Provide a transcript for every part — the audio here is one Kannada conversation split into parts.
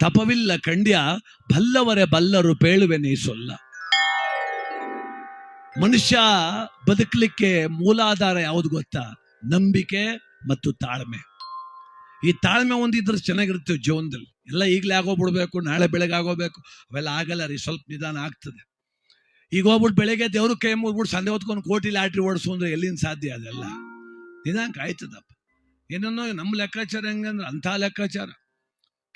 ತಪವಿಲ್ಲ ಕಂಡ್ಯ ಬಲ್ಲವರೆ ಬಲ್ಲರು ಪೇಳುವೆ ನೀ ಸೊಲ್ಲ. ಮನುಷ್ಯ ಬದುಕಲಿಕ್ಕೆ ಮೂಲಾಧಾರ ಯಾವುದು ಗೊತ್ತಾ? ನಂಬಿಕೆ ಮತ್ತು ತಾಳ್ಮೆ. ಈ ತಾಳ್ಮೆ ಒಂದಿದ್ರೆ ಚೆನ್ನಾಗಿರುತ್ತೆ ಜೀವನದಲ್ಲಿ. ಎಲ್ಲ ಈಗಲೇ ಆಗೋಗ್ಬಿಡ್ಬೇಕು, ನಾಳೆ ಬೆಳಗ್ಗೆ ಆಗೋಬೇಕು ಅವೆಲ್ಲ ಆಗಲ್ಲ ರೀ, ಸ್ವಲ್ಪ ನಿಧಾನ ಆಗ್ತದೆ. ಈಗ ಹೋಗ್ಬಿಟ್ಟು ಬೆಳಗ್ಗೆ ದೇವ್ರ ಕೈ ಮುಗ್ಬಿಟ್ಟು ಸಂದೆ ಹೊತ್ಕೊಂಡು ಕೋಟಿ ಲಾಟ್ರಿ ಓಡಿಸು ಅಂದ್ರೆ ಎಲ್ಲಿಂದ ಸಾಧ್ಯ ಅದೆಲ್ಲ? ನಿಧಾನ ಕಾಯ್ತದಪ್ಪ ಏನನ್ನೋ ನಮ್ಮ ಲೆಕ್ಕಾಚಾರ ಹೆಂಗಂದ್ರೆ ಅಂಥ ಲೆಕ್ಕಾಚಾರ.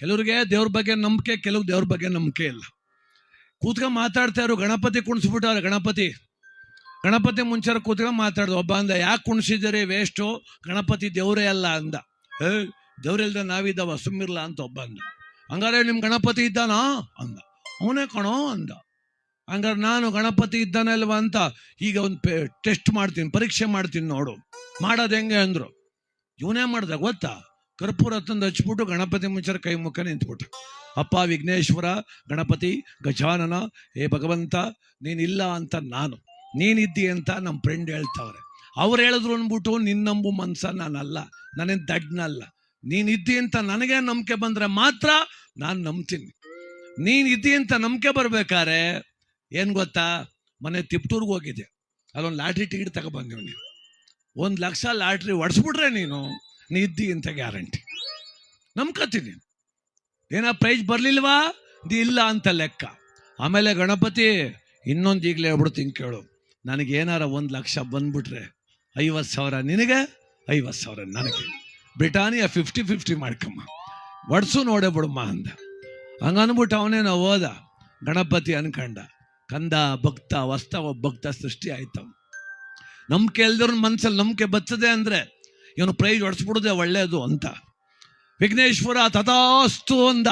ಕೆಲವ್ರಿಗೆ ದೇವ್ರ ಬಗ್ಗೆ ನಂಬಿಕೆ ಕೆಲವು ದೇವ್ರ ಬಗ್ಗೆ ನಂಬಿಕೆ ಇಲ್ಲ. ಕೂತ್ಕೊಂಡು ಮಾತಾಡ್ತಾ ಇರು, ಗಣಪತಿ ಕುಣಿಸ್ಬಿಟ್ಟವ್ರೆ, ಗಣಪತಿ. ಗಣಪತಿ ಮುಂಚಾರ ಕೂತ್ಕೊಂಡು ಮಾತಾಡ್ದು, ಒಬ್ಬ ಅಂದ, ಯಾಕೆ ಕುಣಿಸಿದರೆ ವೇಸ್ಟು ಗಣಪತಿ ದೇವರೇ ಅಲ್ಲ ಅಂದ. ಏ ದೇವ್ರಿಲ್ದೆ ನಾವಿದ್ದಾವ, ಸುಮ್ಮಿರ್ಲ? ಅಂತ ಒಬ್ಬ ಅಂದ. ಹಂಗಾರೆ ನಿಮ್ ಗಣಪತಿ ಇದ್ದಾನಾ? ಅಂದ. ಅವನೇ ಕಣೋ, ಅಂದ. ಹಂಗಾರೆ ನಾನು ಗಣಪತಿ ಇದ್ದಾನಲ್ವಾ ಅಂತ ಈಗ ಒಂದು ಟೆಸ್ಟ್ ಮಾಡ್ತೀನಿ, ಪರೀಕ್ಷೆ ಮಾಡ್ತೀನಿ ನೋಡು. ಮಾಡೋದು ಹೆಂಗೆ ಅಂದ್ರು. ಇವನೇ ಮಾಡ್ದ, ಗೊತ್ತಾ? ಕರ್ಪೂರ ತಂದು ಹಚ್ಬಿಟ್ಟು ಗಣಪತಿ ಮುಂಚರ ಕೈ ಮುಖ ನಿಂತ್ಬಿಟ್ರು. ಅಪ್ಪ ವಿಘ್ನೇಶ್ವರ, ಗಣಪತಿ, ಗಜಾನನ ಏ ಭಗವಂತ, ನೀನಿಲ್ಲ ಅಂತ ನಾನು. ನೀನಿದ್ದಿ ಅಂತ ನಮ್ಮ ಫ್ರೆಂಡ್ ಹೇಳ್ತಾವ್ರೆ. ಅವ್ರು ಹೇಳಿದ್ರು ಅಂದ್ಬಿಟ್ಟು ನಿನ್ನಂಬು ಮನ್ಸ ನಾನಲ್ಲ. ನಾನೇನು ದಡ್ನಲ್ಲ. ನೀನಿದ್ದಿ ಅಂತ ನನಗೆ ನಂಬಿಕೆ ಬಂದ್ರೆ ಮಾತ್ರ ನಾನು ನಂಬ್ತೀನಿ. ನೀನಿದ್ದಿ ಅಂತ ನಂಬಿಕೆ ಬರ್ಬೇಕಾರೆ ಏನು ಗೊತ್ತಾ? ಮನೆ ತಿಪ್ಟೂರ್ಗೆ ಹೋಗಿದ್ದೆ. ಅಲ್ಲೊಂದು ಲಾಟ್ರಿ ಟಿಕೆಟ್ ತಗೊಬಂದಿವ್ನಿ ಒಂದು ಲಕ್ಷ ಲಾಟ್ರಿ ಒಡ್ಸ್ಬಿಟ್ರೆ ನೀನು. ನೀ ಇದ್ದಿ ಅಂತ ಗ್ಯಾರಂಟಿ. ನಂಬ್ಕತೀನಿ ಏನ ಪ್ರೈಸ್ ಬರ್ಲಿಲ್ವಾ? ನೀ ಇಲ್ಲ ಅಂತ ಲೆಕ್ಕ. ಆಮೇಲೆ ಗಣಪತಿ ಇನ್ನೊಂದು ಈಗಲೇ ಹೇಳ್ಬಿಡ್ತೀನಿ ಕೇಳು. ನನಗೆ ಏನಾರ ಒಂದು ಲಕ್ಷ ಬಂದ್ಬಿಟ್ರೆ ಐವತ್ತು ಸಾವಿರ ನಿನಗೆ ಐವತ್ತು ಸಾವಿರ ನನಗೆ. ಬ್ರಿಟಾನಿಯಾ ಫಿಫ್ಟಿ ಫಿಫ್ಟಿ ಮಾಡ್ಕಮ್ಮ. ಒಡ್ಸು ನೋಡೇ ಬಿಡಮ್ಮ ಅಂದ. ಹಂಗನ್ಬಿಟ್ಟು ಅವನೇನೋ ಹೋದ. ಗಣಪತಿ ಅನ್ಕಂಡ. ಕಂದ, ಭಕ್ತ ವಸ್ತವ ಭಕ್ತ ಸೃಷ್ಟಿ ಆಯ್ತವ. ನಂಬಿಕೆ ಇಲ್ದ್ರ ಮನ್ಸಲ್ಲಿ ನಂಬಿಕೆ ಬತ್ತದೆ ಅಂದ್ರೆ ಇವನು ಪ್ರೈಜ್ ಹೊಡೆಸ್ಬಿಡುದೇ ಒಳ್ಳೆಯದು ಅಂತ. ವಿಘ್ನೇಶ್ವರ ತಥಾಸ್ತು ಅಂದ.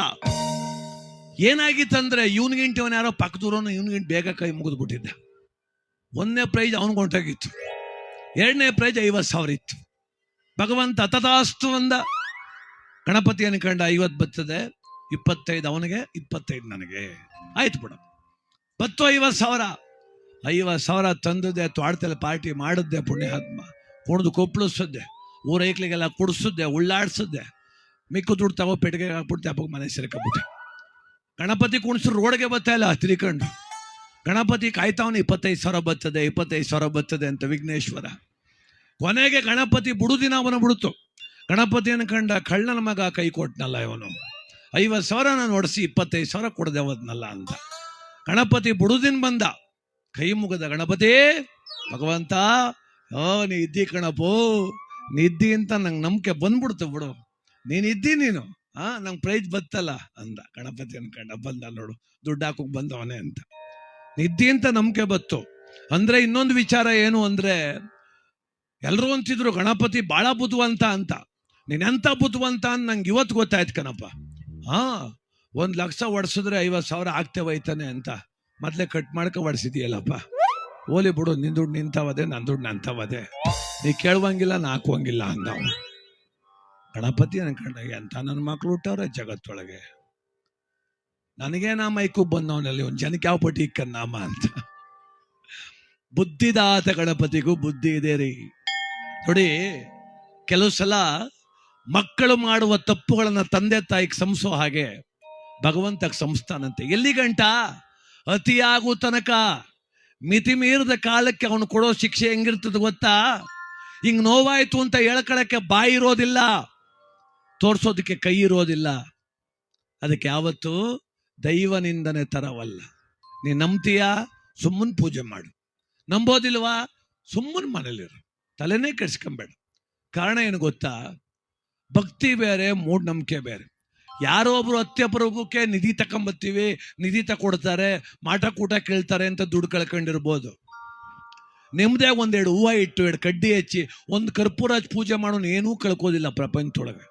ಏನಾಗಿತ್ತಂದ್ರೆ ಇವನಿಗಿಂಟು ಇವನು ಯಾರೋ ಪಕ್ಕದೂರನು ಇವನಿಗಿಂಟ್ ಬೇಗ ಕೈ ಮುಗಿದು ಬಿಟ್ಟಿದ್ದ ಒಂದನೇ ಪ್ರೈಜ್ ಅವನಿಗೆ ಹೊಂಟೋಗಿತ್ತು. ಎರಡನೇ ಪ್ರೈಜ್ ಐವತ್ತು ಸಾವಿರ ಇತ್ತು. ಭಗವಂತ ತಥಾಸ್ತು ಅಂದ. ಗಣಪತಿ ಅನ್ಕಂಡ ಐವತ್ತು ಬರ್ತದೆ. ಇಪ್ಪತ್ತೈದು ಅವನಿಗೆ, ಇಪ್ಪತ್ತೈದು ನನಗೆ. ಆಯ್ತು ಬಿಡ. ಬತ್ತು ಐವತ್ತು ಸಾವಿರ. ಐವತ್ತು ಸಾವಿರ ತಂದದ್ದೆ ತ್ವಾಡ್ತಲ್ಲಿ ಪಾರ್ಟಿ ಮಾಡಿದ್ದೆ ಪುಣ್ಯಾತ್ಮ. ಕುಣಿದು ಕೊಪ್ಪಳಿಸಿದ್ದೆ ಊರೈಕ್ಲಿಗೆಲ್ಲ ಕುಡಿಸಿದ್ದೆ ಉಳ್ಳಾಡ್ಸಿದ್ದೆ. ಮಿಕ್ಕು ದುಡ್ಡು ತಗೋ ಪೆಟ್ಟಿಗೆ ಹಾಕ್ಬಿಟ್ಟು ಅಪ್ಪಗೆ ಮನೆ ಸೇರ್ಕೊಬಿಟ್ಟೆ. ಗಣಪತಿ ಕುಣಿಸ್ರು ರೋಡ್ಗೆ ಬರ್ತಾ ಇಲ್ಲ, ತಿರ್ಕೊಂಡು. ಗಣಪತಿ ಕಾಯ್ತಾವನು, ಇಪ್ಪತ್ತೈದು ಸಾವಿರ ಬತ್ತದೆ ಇಪ್ಪತ್ತೈದು ಸಾವಿರ ಬತ್ತದೆ ಅಂತ ವಿಘ್ನೇಶ್ವರ. ಕೊನೆಗೆ ಗಣಪತಿ ಬುಡುದಿನ ಅವನು ಬಿಡುತ್ತು ಗಣಪತಿಯನ್ನು ಕಂಡ ಕಳ್ಳನ ಮಗ ಕೈ ಕೊಟ್ಟನಲ್ಲ ಇವನು. ಐವತ್ತು ಸಾವಿರ ನಾನು ಹೊಡೆಸಿ ಇಪ್ಪತ್ತೈದು ಸಾವಿರ ಕೊಡದೆ ಹೋದ್ನಲ್ಲ ಅಂತ. ಗಣಪತಿ ಬುಡುದಿನ ಬಂದ. ಕೈ ಮುಗದ ಗಣಪತಿ, ಭಗವಂತ, ಓ, ನೀ ಇದ್ದಿ ಕಣಪೋ ನೀ ಇದ್ದಿ ಅಂತ ನಂಗೆ ನಂಬಿಕೆ ಬಂದ್ಬಿಡ್ತು ಬಿಡು. ನೀನ್ ಇದ್ದಿ ನೀನು. ಆ, ನಂಗೆ ಪ್ರೈಜ್ ಬತ್ತಲ್ಲ ಅಂದ. ಗಣಪತಿ ಅನ್ಕಂಡ ಬಂದ ನೋಡು, ದುಡ್ಡು ಹಾಕೋಕ್ ಬಂದವನೇ ಅಂತ. ನಿದ್ದಿ ಅಂತ ನಂಬಿಕೆ ಬತ್ತು. ಅಂದ್ರೆ ಇನ್ನೊಂದು ವಿಚಾರ ಏನು ಅಂದ್ರೆ ಎಲ್ಲರೂ ಅಂತಿದ್ರು ಗಣಪತಿ ಬಹಳ ಬುದ್ಧಿವಂತ ಅಂತ. ನೀನೆಂತ ಬುದ್ಧಿವಂತ ಅಂತ ನಂಗೆ ಇವತ್ತು ಗೊತ್ತಾಯ್ತು ಕಣಪ್ಪ. ಹಾ ಒಂದು ಲಕ್ಷ ಒಡ್ಸಿದ್ರೆ ಐವತ್ತು ಸಾವಿರ ಆಗ್ತೇವೈತಾನೆ ಅಂತ. ಮೊದಲೇ ಕಟ್ ಮಾಡ್ಕೊ ಒಡ್ಸಿದ್ಯಲ್ಲಪ್ಪ. ಓಲಿ ಬಿಡು, ನಿನ್ ದುಡ್ಡು ನಿಂತವದೆ ನನ್ನ ದುಡ್ಡು ನಂತವದೆ. ನೀ ಕೇಳುವಂಗಿಲ್ಲ, ನಾ ಹಾಕುವಂಗಿಲ್ಲ ಅಂದ ಅವ್ನು. ಗಣಪತಿ ಅನ್ಕೊಂಡಾಗ ಅಂತ ನನ್ನ ಮಕ್ಳು ಹುಟ್ಟವ್ರೆ ಜಗತ್ತೊಳಗೆ. ನನಗೆ ನಾ ಮೈಕು ಬಂದವನಲ್ಲಿ ಒಂದು ಜನಕ್ಕೆ ಯಾವ ಪಟ್ಟಿ ಇಕ್ಕ ನಾಮ ಅಂತ. ಬುದ್ಧಿದಾತ ಗಣಪತಿಗೂ ಬುದ್ಧಿ ಇದೆ ರೀ. ನೋಡಿ, ಕೆಲವು ಸಲ ಮಕ್ಕಳು ಮಾಡುವ ತಪ್ಪುಗಳನ್ನ ತಂದೆ ತಾಯಿಗೆ ಸಂಸೋ ಹಾಗೆ ಭಗವಂತಕ್ಕೆ ಸಂಸ್ಥಾನಂತೆ ಎಲ್ಲಿ ಗಂಟ ಅತಿಯಾಗು ತನಕ. ಮಿತಿ ಮೀರಿದ ಕಾಲಕ್ಕೆ ಅವನು ಕೊಡೋ ಶಿಕ್ಷೆ ಹೆಂಗಿರ್ತದೆ ಗೊತ್ತಾ? ಹಿಂಗ್ ನೋವಾಯ್ತು ಅಂತ ಹೇಳ್ಕೊಳಕ್ಕೆ ಬಾಯಿ ಇರೋದಿಲ್ಲ, ತೋರ್ಸೋದಕ್ಕೆ ಕೈ ಇರೋದಿಲ್ಲ. ಅದಕ್ಕೆ ಯಾವತ್ತು ದೈವನಿಂದನೆ ತರವಲ್ಲ. ನೀ ನಂಬ್ತೀಯಾ? ಸುಮ್ಮನ್ ಪೂಜೆ ಮಾಡು. ನಂಬೋದಿಲ್ವಾ? ಸುಮ್ಮನ್ ಮನೇಲಿರು. ತಲೆನೇ ಕೆಡ್ಸ್ಕೊಂಬೇಡ. ಕಾರಣ ಏನು ಗೊತ್ತಾ? ಭಕ್ತಿ ಬೇರೆ, ಮೂಢನಂಬಿಕೆ ಬೇರೆ. ಯಾರೋ ಒಬ್ರು ಅತ್ಯಪರೂಪಕ್ಕೆ ನಿಧಿ ತಕೊಂಬತ್ತೀವಿ ನಿಧಿ ತಕೊಡ್ತಾರೆ, ಮಾಟ ಕೂಟ ಕೇಳ್ತಾರೆ ಅಂತ ದುಡ್ಡು ಕಳ್ಕೊಂಡಿರ್ಬೋದು. ನಿಮ್ದೇ ಒಂದೆರಡು ಹೂವು ಇಟ್ಟು ಎರಡು ಕಡ್ಡಿ ಹಚ್ಚಿ, ಒಂದು ಕರ್ಪೂರ ಪೂಜೆ ಮಾಡೋನು ಏನೂ ಕಳ್ಕೋದಿಲ್ಲ ಪ್ರಪಂಚದೊಳಗೆ.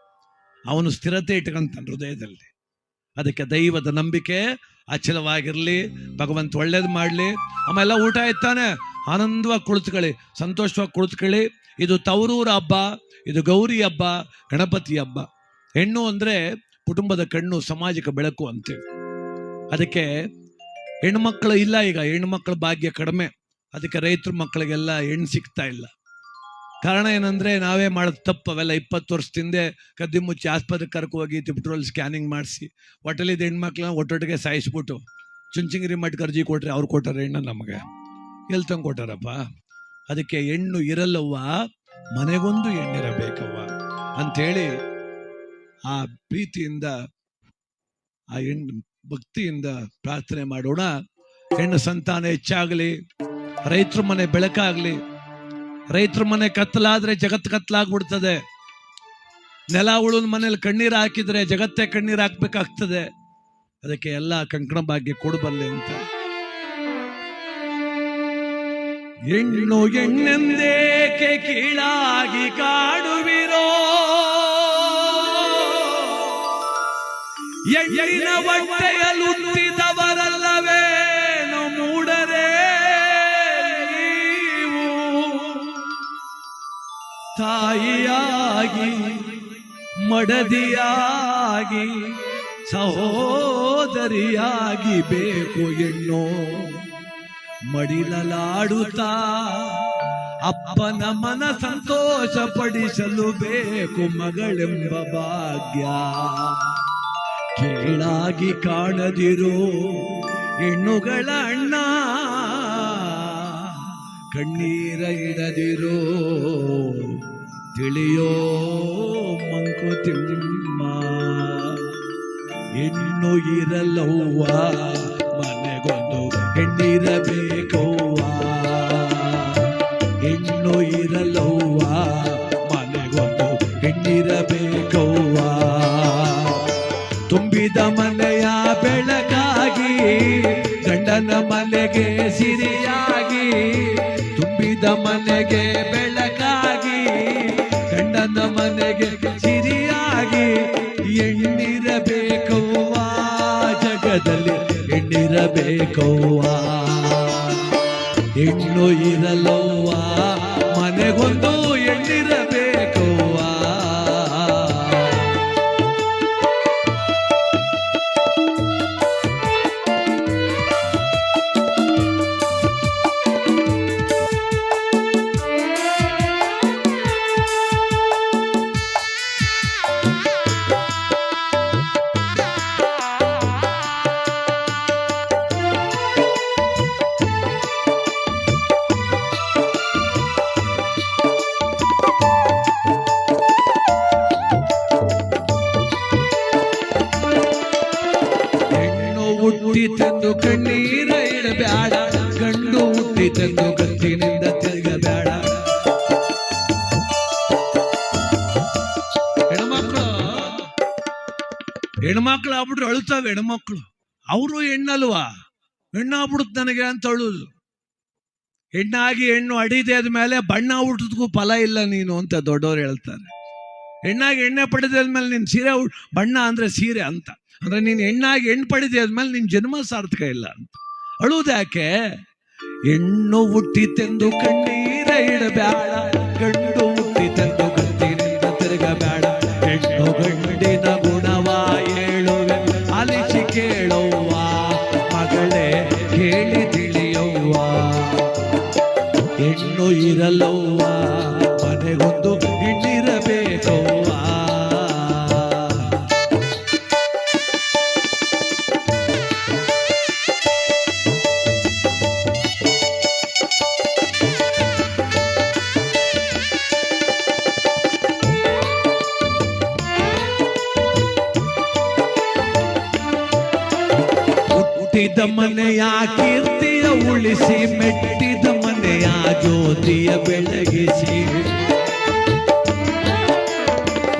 ಅವನು ಸ್ಥಿರತೆ ಇಟ್ಕೊಂತಾನೆ ಹೃದಯದಲ್ಲಿ. ಅದಕ್ಕೆ ದೈವದ ನಂಬಿಕೆ ಅಚಲವಾಗಿರಲಿ, ಭಗವಂತ ಒಳ್ಳೇದು ಮಾಡಲಿ. ಆಮೇಲೆ ಊಟ ಇತ್ತಾನೆ ಆನಂದವಾಗಿ ಕುಳಿತುಕೊಳ್ಳಿ, ಸಂತೋಷವಾಗಿ ಕುಳಿತುಕೊಳ್ಳಿ. ಇದು ತವರೂರ ಹಬ್ಬ, ಇದು ಗೌರಿ ಹಬ್ಬ, ಗಣಪತಿ ಹಬ್ಬ. ಹೆಣ್ಣು ಅಂದ್ರೆ ಕುಟುಂಬದ ಕಣ್ಣು ಸಮಾಜಕ್ಕೆ ಬೆಳಕು ಅಂತೇಳಿ ಅದಕ್ಕೆ ಹೆಣ್ಮಕ್ಳು ಇಲ್ಲ ಈಗ, ಹೆಣ್ಮಕ್ಳ ಭಾಗ್ಯ ಕಡಿಮೆ. ಅದಕ್ಕೆ ರೈತರ ಮಕ್ಕಳಿಗೆಲ್ಲ ಹೆಣ್ಣು ಸಿಗ್ತಾ ಇಲ್ಲ. ಕಾರಣ ಏನಂದ್ರೆ ನಾವೇ ಮಾಡೋದು ತಪ್ಪು. ಅವೆಲ್ಲ ಇಪ್ಪತ್ತು ವರ್ಷದಿಂದ ಕದ್ದಿ ಮುಚ್ಚಿ ಆಸ್ಪತ್ರೆ ಕರ್ಕೊ ಹೋಗಿ ತಿಪ್ಟ್ರೋಲ್ ಸ್ಕ್ಯಾನಿಂಗ್ ಮಾಡಿಸಿ. ಹೊಟ್ಟಲಿದ್ದ ಹೆಣ್ಮಕ್ಳನ್ನ ಒಟ್ಟೊಟ್ಟಿಗೆ ಸಾಯಿಸ್ಬಿಟ್ಟು ಚುಂಚಿಂಗಿರಿ ಮಟ್ಟ ಅರ್ಜಿ ಕೊಟ್ರೆ ಅವ್ರು ಕೊಟ್ಟಾರೆ ಹೆಣ್ಣು ನಮಗೆ. ಎಲ್ಲಿ ತಂಗ ಕೊಟ್ಟಾರಪ್ಪ? ಅದಕ್ಕೆ ಹೆಣ್ಣು ಇರಲ್ಲವ್ವ, ಮನೆಗೊಂದು ಹೆಣ್ಣಿರಬೇಕವ್ವ. ಅಂಥೇಳಿ ಆ ಪ್ರೀತಿಯಿಂದ, ಆ ಹೆಣ್ಣು ಭಕ್ತಿಯಿಂದ ಪ್ರಾರ್ಥನೆ ಮಾಡೋಣ. ಹೆಣ್ಣು ಸಂತಾನ ಹೆಚ್ಚಾಗಲಿ, ರೈತರ ಮನೆ ಬೆಳಕಾಗ್ಲಿ, ರೈತರ ಮನೆ ಕತ್ತಲಾದ್ರೆ ಜಗತ್ತು ಕತ್ತಲಾಗ್ಬಿಡ್ತದೆ ನೆಲ ಉಳಿದ ಮನೇಲಿ ಕಣ್ಣೀರು ಹಾಕಿದ್ರೆ ಜಗತ್ತೇ ಕಣ್ಣೀರು ಹಾಕ್ಬೇಕಾಗ್ತದೆ. ಅದಕ್ಕೆ ಎಲ್ಲ ಕಂಕಣ ಭಾಗ್ಯ ಕೊಡಬಲ್ಲೆ ಅಂತ. ಹೆಣ್ಣು ಹೆಣ್ಣೆಂದೇಕೆ ಕೀಳಾಗಿ ಕಾಡುವಿರೋ? ಹೆಣ್ಣಿನ ಹೊಟ್ಟೆಯಲ್ಲುಟ್ಟಿದವರಲ್ಲವೇನು ಮೂಡರೆ ತಾಯಿಯಾಗಿ, ಮಡದಿಯಾಗಿ, ಸಹೋದರಿಯಾಗಿ ಬೇಕು ಎಣ್ಣೋ ಮಡಿಲಲಾಡುತ್ತಾ, ಅಪ್ಪನ ಮನ ಸಂತೋಷ ಪಡಿಸಲು ಬೇಕು ಮಗಳೆಂಬ ಭಾಗ್ಯ. ಕೀಳಾಗಿ ಕಾಣದಿರು ಹೆಣ್ಣುಗಳ ಅಣ್ಣ ಕಣ್ಣೀರ ಇಡದಿರು ತಿಳಿಯೋ ಮಂಕುತಿಮ್ಮ ಹೆಣ್ಣು ಇರಲವ್ವ ಮನೆಗೊಂದು ಹೆಣ್ಣಿರಬೇಕವ್ವ ಗಂಡನ ಮನೆಗೆ ಸಿರಿಯಾಗಿ, ತುಂಬಿದ ಮನೆಗೆ ಬೆಳಕಾಗಿ, ಗಂಡನ ಮನೆಗೆ ಸಿರಿಯಾಗಿ ಎಣ್ಣಿರಬೇಕವ್ವ, ಜಗದಲ್ಲಿ ಎಣ್ಣಿರಬೇಕವ್ವ. ಹೆಣ್ಣು ಇರಲವ್ವ, ಮನೆಗೊಂದು ಎಣ್ಣಿರಬೇಕವ್ವ ಹೆಣ್ಮಕ್ಳು ಹೆಣ್ಮಕ್ಳು ಆಗ್ಬಿಟ್ರೆ ಅಳುತ್ತಾವೆ ಹೆಣ್ಮಕ್ಳು. ಅವರು ಹೆಣ್ಣಲ್ವಾ? ಹೆಣ್ಣಾಗ್ಬಿಡುತ್ತೆ ನನಗೆ ಅಂತ ಅಳುದು. ಹೆಣ್ಣಾಗಿ ಹೆಣ್ಣು ಅಡಿದೆ ಆದ್ಮೇಲೆ ಬಣ್ಣ ಹುಟ್ಟಿದ್ಗೂ ಫಲ ಇಲ್ಲ ನೀನು ಅಂತ ದೊಡ್ಡವ್ರು ಹೇಳ್ತಾರೆ. ಹೆಣ್ಣಾಗಿ ಎಣ್ಣೆ ಪಡೆದಾದ್ಮೇಲೆ ನಿನ್ ಸೀರೆ ಬಣ್ಣ ಅಂದ್ರೆ ಸೀರೆ ಅಂತ. ಅಂದ್ರೆ ನೀನು ಹೆಣ್ಣಾಗಿ ಹೆಣ್ಣು ಪಡೆದಾದ್ಮೇಲೆ ನಿನ್ನ ನಿನ್ ಜನ್ಮ ಸಾರ್ಥಕ ಇಲ್ಲ ಅಂತ. ಅಳುವುದು ಯಾಕೆ? ಹೆಣ್ಣು ಹುಟ್ಟಿತೆಂದು ಕಣ್ಣೀರ ಇಡಬೇಡ. ಗಂಡು ಹುಟ್ಟಿದ ಮನೆಯ ಕೀರ್ತಿಯ ಉಳಿಸಿ ಮೆಟ್ಟಿದ ಮನೆಯ ಜ್ಯೋತಿಯ ಬೆಳಗಿಸಿ.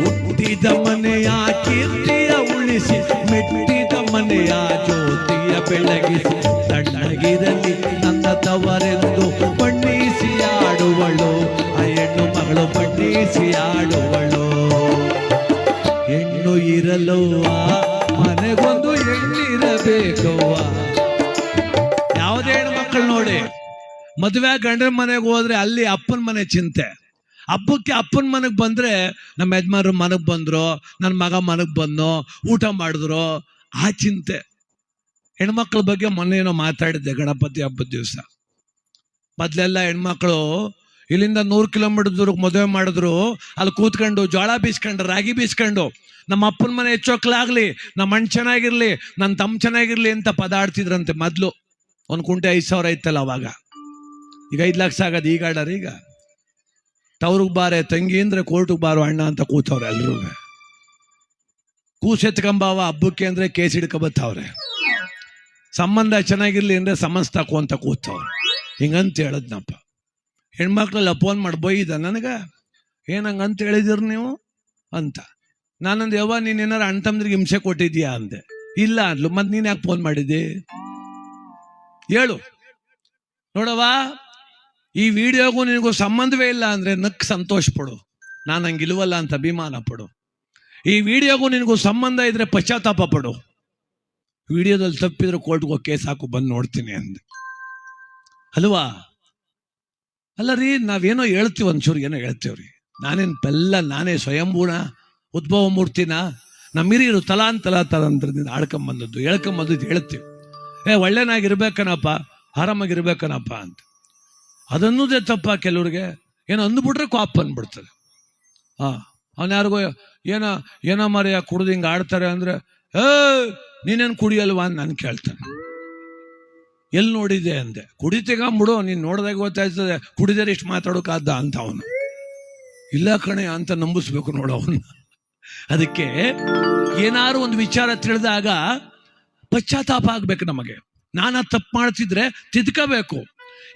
ಹುಟ್ಟಿದ ಮನೆಯ ಕೀರ್ತಿಯ ಉಳಿಸಿ ಮೆಟ್ಟಿದ ಮನೆಯ ಜ್ಯೋತಿಯ ಬೆಳಗಿಸಿ. ತಣ್ಣಗಿರಲಿ ನನ್ನ ತವರೆಂದು ಬಣ್ಣಿಸಿ ಆಡುವಳು, ಆ ಹೆಣ್ಣು ಮಗಳು ಬಣ್ಣಿಸಿ ಆಡುವಳು. ಹೆಣ್ಣು ಇರಲವ್ವ. ಮನೆಗೊಂದು ಹೆಣ್ಣಿರಬೇಕವ್ವ ಯಾವುದೇ ಹೆಣ್ಮಕ್ಳು ನೋಡಿ, ಮದುವೆ ಗಂಡನ ಮನೆಗೆ ಹೋದ್ರೆ ಅಲ್ಲಿ ಅಪ್ಪನ ಮನೆ ಚಿಂತೆ. ಹಬ್ಬಕ್ಕೆ ಅಪ್ಪನ ಮನೆಗೆ ಬಂದ್ರೆ ನಮ್ಮ ಯಜಮಾನರು ಮನೆಗೆ ಬಂದ್ರು, ನನ್ನ ಮಗ ಮನೆಗೆ ಬಂದು ಊಟ ಮಾಡಿದ್ರು, ಆ ಚಿಂತೆ. ಹೆಣ್ಮಕ್ಳ ಬಗ್ಗೆ ಮೊನ್ನೆ ಏನೋ ಮಾತಾಡಿದ್ದೆ ಗಣಪತಿ ಹಬ್ಬದ ದಿವಸ. ಮೊದ್ಲೆಲ್ಲ ಹೆಣ್ಮಕ್ಳು ಇಲ್ಲಿಂದ ನೂರು ಕಿಲೋಮೀಟರ್ ದೂರಕ್ಕೆ ಮದುವೆ ಮಾಡಿದ್ರು, ಅಲ್ಲಿ ಕೂತ್ಕೊಂಡು ಜೋಳ ಬೀಸ್ಕೊಂಡು, ರಾಗಿ ಬೀಸ್ಕೊಂಡು, ನಮ್ಮ ಅಪ್ಪನ ಮನೆ ಹೆಚ್ಚೋಕ್ಲಾಗ್ಲಿ ನಮ್ಮ ಅಣ್ಣ ಚೆನ್ನಾಗಿರ್ಲಿ, ನನ್ನ ತಮ್ಮ ಚೆನ್ನಾಗಿರ್ಲಿ ಅಂತ ಪದ ಆಡ್ತಿದ್ರಂತೆ ಮೊದ್ಲು. ಒಂದು ಕುಂಟೆ ಐದು ಸಾವಿರ ಇತ್ತಲ್ಲ ಅವಾಗ. ಈಗ ಐದು ಲಕ್ಷ ಆಗೋದು ಈಗ ಆಡಾರ ಈಗ. ತವ್ರಿಗೆ ಬಾರೆ, ತಂಗಿ ಅಂದ್ರೆ ಕೋರ್ಟಿಗೆ ಬಾರೋ ಅಣ್ಣ ಅಂತ ಕೂತವ್ರೆ ಎಲ್ರೂ. ಕೂಸು ಎತ್ಕೊಂಬಾವ ಹಬ್ಬಕ್ಕೆ ಅಂದ್ರೆ ಕೇಸ್ ಹಿಡ್ಕೊಬತ್ತವ್ರೆ ಸಂಬಂಧ ಚೆನ್ನಾಗಿರ್ಲಿ ಅಂದ್ರೆ ಸಮನ್ಸ್ ತಕೋ ಅಂತ ಕೂತವ್ರೆ. ಹಿಂಗಂತ ಹೇಳದ್ನಪ್ಪ. ಹೆಣ್ಮಕ್ಳೆಲ್ಲ ಫೋನ್ ಮಾಡಿ, ಬೈದ ಏನಂಗೆ ಏನಂಗಂತ ಹೇಳಿದಿರಿ ನೀವು? ಅಂತ. ನಾನಂದು ಯಾವ ನೀನು ಏನಾರ ಅಣ್ಣ ತಮ್ಮದ್ರಿಗೆ ಹಿಂಸೆ ಕೊಟ್ಟಿದ್ಯಾ? ಅಂದೆ. ಇಲ್ಲ ಅಂದ್ಲು. ಮತ್ತೆ ನೀನ್ ಯಾಕೆ ಫೋನ್ ಮಾಡಿದ್ದಿ ಹೇಳು. ನೋಡವ್ವ, ಈ ವಿಡಿಯೋಗೂ ನಿನಗೂ ಸಂಬಂಧವೇ ಇಲ್ಲ ಅಂದ್ರೆ ನಕ್ ಸಂತೋಷ ಪಡು. ನಾನು ಹಂಗಿಲ್ವಲ್ಲ ಅಂತ ಅಭಿಮಾನ ಪಡು. ಈ ವಿಡಿಯೋಗೂ ನಿನಗೂ ಸಂಬಂಧ ಇದ್ರೆ ಪಶ್ಚಾತ್ತಾಪ ಪಡು. ವಿಡಿಯೋದಲ್ಲಿ ತಪ್ಪಿದ್ರೆ ಕೋರ್ಟ್ಗೆ ಹೋಗಿ ಕೇಸ್ ಹಾಕು ಬಂದು ನೋಡ್ತೀನಿ ಅಂದೆ. ಅಲ್ವಾ? ಅಲ್ಲ ರೀ ನಾವೇನೋ ಹೇಳ್ತೀವಿ ಒಂಚೂರು, ಏನೋ ಹೇಳ್ತೀವ್ರಿ ನಾನೇನು ಬೆಲ್ಲ, ನಾನೇ ಸ್ವಯಂಭೂಣ ಉದ್ಭವ ಮೂರ್ತಿನ ನಮ್ಮ ಹಿರಿಯರು ತಲಾಂತಲ ತಲಾಂತರದಿಂದ ಆಡ್ಕೊಂಬಂದದ್ದು ಹೇಳ್ಕೊಂಬಂದದ್ದು ಹೇಳ್ತೀವಿ. ಏ, ಒಳ್ಳೆನಾಗಿರ್ಬೇಕನಪ್ಪ, ಆರಾಮಾಗಿರ್ಬೇಕನಪ್ಪ ಅಂತ. ಅದನ್ನೂದೇ ತಪ್ಪ ಕೆಲವ್ರಿಗೆ, ಏನೋ ಅಂದ್ಬಿಟ್ರೆ ಕಾಪ್ ಅಂದ್ಬಿಡ್ತದೆ ಹಾ ಅವನ ಯಾರಿಗೋ, ಏನೋ ಏನೋ ಮರೆಯ ಕುಡ್ದು ಹಿಂಗೆ ಆಡ್ತಾರೆ ಅಂದ್ರೆ ಏ ನೀನೇನು ಕುಡಿಯಲ್ವಾ? ಅಂತ ನಾನು ಕೇಳ್ತಾನೆ. ಎಲ್ಲಿ ನೋಡಿದೆ ಅಂದೆ ಕುಡಿತಿಗಂಬಿಡು ನೀನು ನೋಡಿದಾಗ ಗೊತ್ತಾಯ್ತದೆ, ಕುಡಿದರೆ ಇಷ್ಟು ಮಾತಾಡೋಕಾದ ಅಂತ ಅವನು. ಇಲ್ಲ ಕಣೆ ಅಂತ ನಂಬಿಸ್ಬೇಕು ನೋಡು ಅವನ್ನ ಅದಕ್ಕೆ ಏನಾರು ಒಂದು ವಿಚಾರ ತಿಳಿದಾಗ ಪಶ್ಚಾತ್ತಾಪ ಆಗ್ಬೇಕು ನಮಗೆ. ನಾನು ತಪ್ಪು ಮಾಡ್ತಿದ್ರೆ ತಿದ್ಕೋಬೇಕು.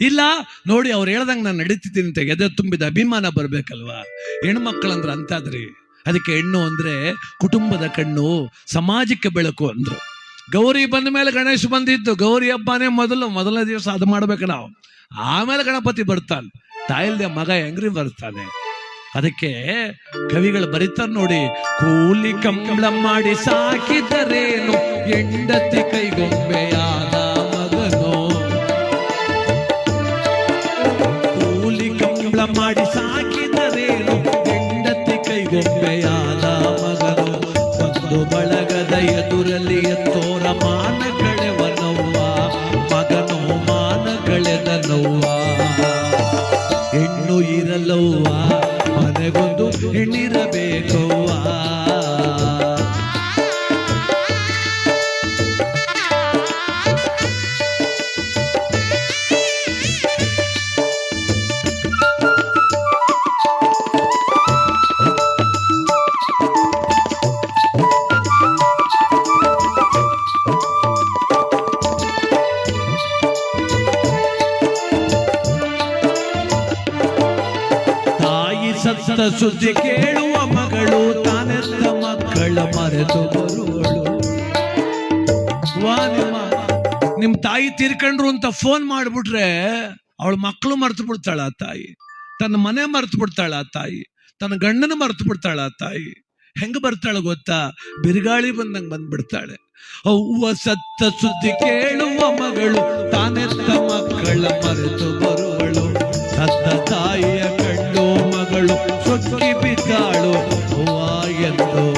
ಇಲ್ಲ, ನೋಡಿ, ಅವ್ರು ಹೇಳ್ದಂಗೆ ನಾನು ನಡೀತಿದ್ದೀನಿ ಅಂತ ಎದೆ ತುಂಬಿದ ಅಭಿಮಾನ ಬರ್ಬೇಕಲ್ವಾ? ಹೆಣ್ಮಕ್ಳಂದ್ರೆ ಅಂತಾದ್ರಿ. ಅದಕ್ಕೆ ಹೆಣ್ಣು ಅಂದ್ರೆ ಕುಟುಂಬದ ಕಣ್ಣು, ಸಮಾಜಕ್ಕೆ ಬೆಳಕು ಅಂದ್ರು. ಗೌರಿ ಬಂದ ಮೇಲೆ ಗಣೇಶ ಬಂದಿದ್ದು. ಗೌರಿ ಹಬ್ಬನೇ ಮೊದಲು, ಮೊದಲನೇ ದಿವಸ ಅದು ಮಾಡ್ಬೇಕು ನಾವು. ಆಮೇಲೆ ಗಣಪತಿ ಬರ್ತಾನೆ. ತಾಯಿಲ್ದೆ ಮಗ ಹೆಂಗ್ರಿ ಬರ್ತಾನೆ ಅದಕ್ಕೆ ಕವಿಗಳು ಬರೀತಾರ ನೋಡಿ, ಕೂಲಿ ಕಂಬಳ ಮಾಡಿ ಸಾಕಿದರೇನು? ಹೆಂಡತಿ ಕೈಗೊಂಬೆಯಾದ ಸುದ್ದಿ ಕೇಳುವ ಮಗಳು ತಾನೆಲ್ಲ ಮಕ್ಕಳ ಮರೆತು ಬರುವಳು. ನಿಮ್ ತಾಯಿ ತೀರ್ಕೊಂಡ್ರು ಅಂತ ಫೋನ್ ಮಾಡ್ಬಿಟ್ರೆ ಅವಳು ಮಕ್ಕಳು ಮರೆತು ಬಿಡ್ತಾಳ ತಾಯಿ. ತನ್ನ ಮನೆ ಮರೆತು ಬಿಡ್ತಾಳ ತಾಯಿ. ತನ್ನ ಗಂಡನ ಮರೆತು ಬಿಡ್ತಾಳ ತಾಯಿ. ಹೆಂಗ ಬರ್ತಾಳ ಗೊತ್ತಾ? ಬಿರುಗಾಳಿ ಬಂದಂಗ್ ಬಂದ್ಬಿಡ್ತಾಳೆ. ಅವ್ವ ಸತ್ತ ಸುದ್ದಿ ಕೇಳುವ ಮಗಳು ತಾನೆತ್ತ ಮಕ್ಕಳ ಮರೆತು ಬರುವಳು. ಸತ್ತ ತಾಯಿಯ ಕಂಡು ಮಗಳು ಸೊಕ್ಕಿ ಬಿದ್ದಾಳು ಅವ್ವ ಎಂದು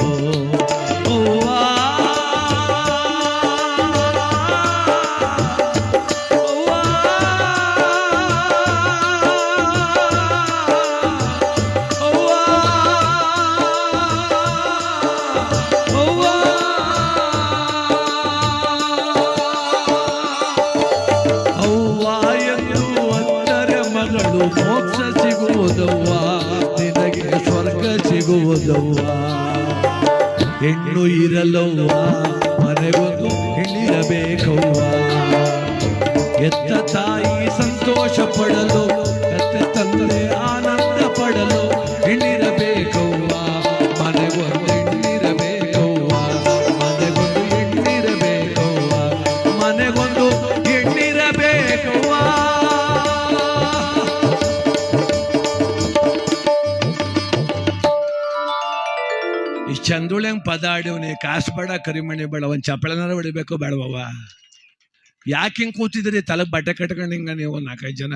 ಚಂದುಳಂಗ್ ಪದ ಆಡಿವ್ನಿ ಕಾಸು ಬೇಡ ಕರಿಮಣಿ ಬೇಡ, ಒಂದ್ ಚಪ್ಪಳನಾರ ಹೊಡಿಬೇಕು ಬೇಡವವ ಯಾಕೆ ಹಿಂಗ್ ಕೂತಿದ್ರಿ ತಲೆ ಬಟ್ಟೆ ಕಟ್ಕೊಂಡು ಹಿಂಗ ನೀವು ನಾಲ್ಕೈದು ಜನ.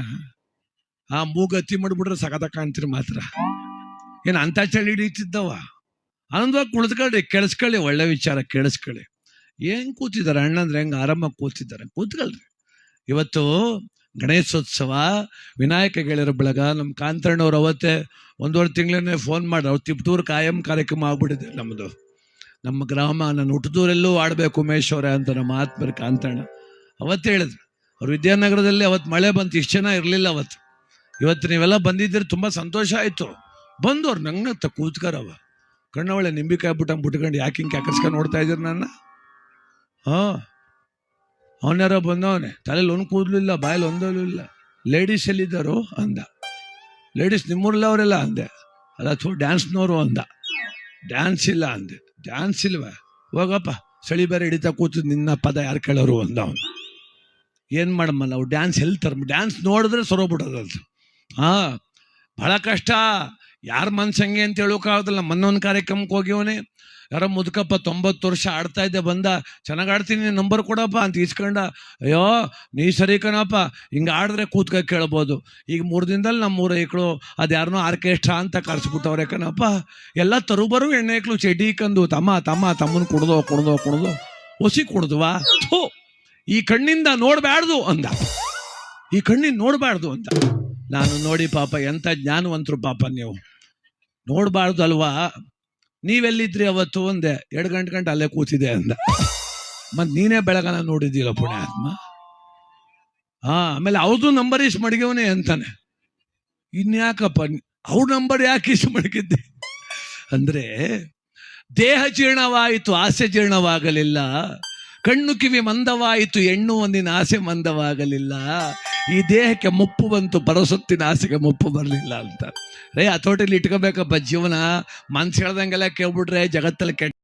ಆ ಮೂಗ್ ಅತ್ತಿ ಮಾಡ್ಬಿಟ್ರೆ ಸಖತ ಕಾಣ್ತೀರಿ ಮಾತ್ರ. ಏನ್ ಅಂತ ಚಳಿ ಹಿಡಿತಿದ್ದವ ಆನಂದವಾಗಿ ಕುಳಿತುಕೊಳ್ಳಿ ಕೆಡಿಸ್ಕೊಳ್ಳಿ, ಒಳ್ಳೆ ವಿಚಾರ ಕೇಳಿಸ್ಕೊಳ್ಳಿ ಹೆಂಗೆ ಕೂತಿದ್ದಾರೆ? ಅಣ್ಣಂದ್ರೆ ಹೆಂಗೆ ಆರಾಮಾಗಿ ಕೂತಿದ್ದಾರೆ? ಕೂತ್ಕೊಳ್ರಿ. ಇವತ್ತು ಗಣೇಶೋತ್ಸವ, ವಿನಾಯಕ ಗೆಳೆಯರ ಬೆಳಗ ನಮ್ಮ ಕಾಂತಣ್ಣವ್ರು ಅವತ್ತೇ ಒಂದೂವರೆ ತಿಂಗಳನ್ನೇ ಫೋನ್ ಮಾಡಿ, ಅವ್ರು ತಿಪ್ಟೂರು ಕಾಯಂ ಕಾರ್ಯಕ್ರಮ ಆಗ್ಬಿಟ್ಟಿದೆ ನಮ್ಮದು ನಮ್ಮ ಗ್ರಾಮ, ನನ್ನ ಹುಟ್ಟದೂರೆಲ್ಲೂ ಆಡಬೇಕು ಉಮೇಶ್ ಅಂತ ನಮ್ಮ ಆತ್ಮರ ಕಾಂತಣ್ಣ. ಅವತ್ತು ಹೇಳಿದ್ರು. ಅವ್ರು ವಿದ್ಯಾನಗರದಲ್ಲಿ ಅವತ್ತು ಮಳೆ ಬಂತು, ಇಷ್ಟು ಜನ ಇರಲಿಲ್ಲ ಅವತ್ತು. ಇವತ್ತು ನೀವೆಲ್ಲ ಬಂದಿದ್ದೀರಿ, ತುಂಬ ಸಂತೋಷ ಆಯಿತು. ಬಂದು ಅವ್ರು ನಂಗೆ ತ ಕೂತ್ಕರವ ಕಣ್ಣವಳೆ ನಿಂಬಿಕಾಯಿ ಬಿಟ್ಟಂಗೆ ಬಿಟ್ಕೊಂಡು ಯಾಕೆ ಹಿಂಗೆ ಯಾಕರ್ಸ್ಕೊಂಡು ನೋಡ್ತಾ ಇದ್ದೀರಿ ನನ್ನ? ಹಾಂ. ಅವನ್ಯಾರ ಬಂದವನೇ ತಲೆಯಲ್ಲಿ ಒಂದು ಕೂದಲಿಲ್ಲ ಬಾಯಲ್ಲಿ ಒಂದಲ್ಲೂ ಇಲ್ಲ. ಲೇಡೀಸ್ ಎಲ್ಲಿದ್ದಾರೋ ಅಂದ. ಲೇಡೀಸ್ ನಿಮ್ಮೂರಲ್ಲ ಅವರೆಲ್ಲ ಅಂದೆ. ಅಲ್ಲ, ಥೋ ಡ್ಯಾನ್ಸ್ನವರು ಅಂದ. ಡ್ಯಾನ್ಸ್ ಇಲ್ಲ ಅಂದೆ. ಡ್ಯಾನ್ಸ್ ಇಲ್ವ? ಹೋಗಪ್ಪ. ಚಳಿ ಬೇರೆ ಹಿಡಿತಾ ಕೂತು ನಿನ್ನ ಪದ ಯಾರು ಕೇಳೋರು ಅಂದ ಅವನು. ಏನು ಮಾಡಮ್ಮಲ್ಲ ಅವು ಡ್ಯಾನ್ಸ್ ಎಲ್ಲಿ ತರ ಡ್ಯಾನ್ಸ್ ನೋಡಿದ್ರೆ ಸರೋಗ್ಬಿಡೋದಲ್ಸ ಹಾ ಭಾಳ ಕಷ್ಟ. ಯಾರ ಮನ್ಸಂಗೆ ಅಂತ ಹೇಳೋಕ್ಕಾಗೋದಿಲ್ಲ ಮೊನ್ನೊಂದು ಕಾರ್ಯಕ್ರಮಕ್ಕೆ ಹೋಗ್ಯವನೇ ಯಾರೋ ಮುದುಕಪ್ಪ ತೊಂಬತ್ತು ವರ್ಷ ಆಡ್ತಾ ಇದ್ದೆ, ಬಂದ, ಚೆನ್ನಾಗಿ ಆಡ್ತೀನಿ ನಂಬರ್ ಕೊಡಪ್ಪ ಅಂತ ಇಸ್ಕೊಂಡ ಅಯ್ಯೋ, ನೀ ಸರಿ ಕಣಪ್ಪ, ಹಿಂಗೆ ಆಡಿದ್ರೆ ಕೂತ್ಕ ಕೇಳ್ಬೋದು. ಈಗ ಮೂರು ದಿನದಲ್ಲಿ ನಮ್ಮ ಮೂರು ಏಕಳು, ಅದು ಯಾರನ್ನೋ ಆರ್ಕೆಸ್ಟ್ರಾ ಅಂತ ಕರ್ಸ್ಬಿಟ್ಟವ್ರೆ ಕಣಪ್ಪ. ಎಲ್ಲ ತರುಬರು ಎಣ್ಣೆಕ್ಳು ಚಡ್ಡಿ ಕಂದು ತಮ್ಮ ತಮ್ಮ, ತಮ್ಮನ ಕುಡ್ದೋ ಕುಡ್ದೋ, ಕುಡ್ದು, ಒಸಿ ಕುಡ್ದುವಾ? ಥೋ, ಈ ಕಣ್ಣಿಂದ ನೋಡಬಾರ್ದು ಅಂದ. ಈ ಕಣ್ಣಿಂದ ನೋಡಬಾರ್ದು ಅಂತ ನಾನು ನೋಡಿ ಪಾಪ ಎಂಥ ಜ್ಞಾನವಂತರು ಪಾಪ ನೀವು. ನೋಡಬಾರ್ದು ಅಲ್ವಾ ನೀವೆಲ್ಲಿದ್ರಿ ಅವತ್ತು ಒಂದೆ ಎರಡು ಗಂಟೆ ಗಂಟೆ ಅಲ್ಲೇ ಕೂತಿದೆ ಅಂದ. ಮತ್ತೆ ನೀನೇ ಬೆಳಗನ ನೋಡಿದ್ದೀರ ಪುಣ್ಯಾತ್ಮ? ಹಾ, ಆಮೇಲೆ ಅವ್ರದ್ದು ನಂಬರ್ ಇಷ್ಟು ಮಡಗ್ಯವನೇ ಅಂತಾನೆ. ಇನ್ಯಾಕಪ್ಪ, ಅವ್ರ ನಂಬರ್ ಯಾಕೆ ಇಷ್ಟು ಮಡಗಿದ್ದೆ? ಅಂದ್ರೆ, ದೇಹ ಜೀರ್ಣವಾಯಿತು, ಆಸೆ ಜೀರ್ಣವಾಗಲಿಲ್ಲ. ಕಣ್ಣು ಕಿವಿ ಮಂದವಾಯಿತು ಹೆಣ್ಣು ಒಂದಿನ ಆಸೆ ಮಂದವಾಗಲಿಲ್ಲ. ಈ ದೇಹಕ್ಕೆ ಮುಪ್ಪು ಬಂತು ಬರಸೊತ್ತಿನ ಆಸೆಗೆ ಮುಪ್ಪು ಬರಲಿಲ್ಲ ಅಂತ. ರೇ ಹತೋಟಿಲಿ ಇಟ್ಕೋಬೇಕಪ್ಪ ಜೀವನ. ಮನ್ಸು ಹೇಳ್ದಂಗೆಲ್ಲ ಕೇಳ್ಬಿಟ್ರೆ ಜಗತ್ತಲ್ಲಿ ಕೆಟ್ಟ